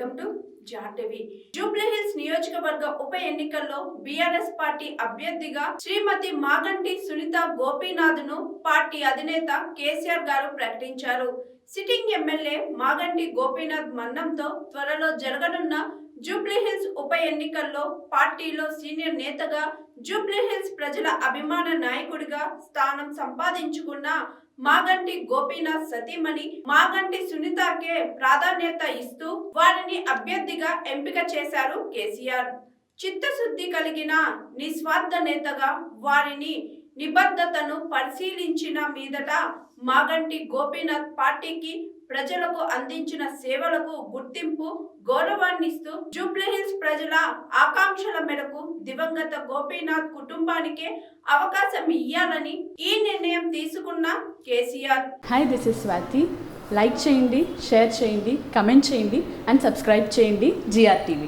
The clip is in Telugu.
టు జాటవి. జూబ్లీహిల్స్ నియోజకవర్గ ఉప ఎన్నికల్లో బీఆర్ఎస్ పార్టీ అభ్యర్థిగా శ్రీమతి మాగంటి సునీత గోపీనాథ్ను పార్టీ అధినేత కేసీఆర్ గారు ప్రకటించారు. సిట్టింగ్ ఎమ్మెల్యే మాగంటి గోపీనాథ్ మన్నంతో త్వరలో జరగనున్న జూబ్లీహిల్స్ ఉప ఎన్నికల్లో పార్టీలో సీనియర్ నేతగా జూబ్లీహిల్స్ ప్రజల అభిమాన నాయకుడిగా స్థానం సంపాదించుకున్న మాగంటి గోపీనాథ్ సతీమణి మాగంటి సునీతకే ప్రాధాన్యత ఇస్తూ వారిని అభ్యర్థిగా ఎంపిక చేశారు కేసీఆర్. చిత్తశుద్ధి కలిగిన నిస్వార్థ నేతగా వారిని నిబద్ధతను పరిశీలించిన మీదట మాగంటి గోపీనాథ్ పార్టీకి ప్రజలకు అందించిన సేవలకు గుర్తింపు గౌరవాన్నిస్తూ జూబ్లీహిల్స్ ప్రజల ఆకాంక్షల మేరకు దివంగత గోపీనాథ్ కుటుంబానికే అవకాశం ఇయ్యాలని ఈ నిర్ణయం తీసుకున్న KCR. Hi this is Swathi like చేయండి షేర్ చేయండి కమెంట్ చేయండి అండ్ సబ్స్క్రైబ్ చేయండి జిఆర్ టీవీ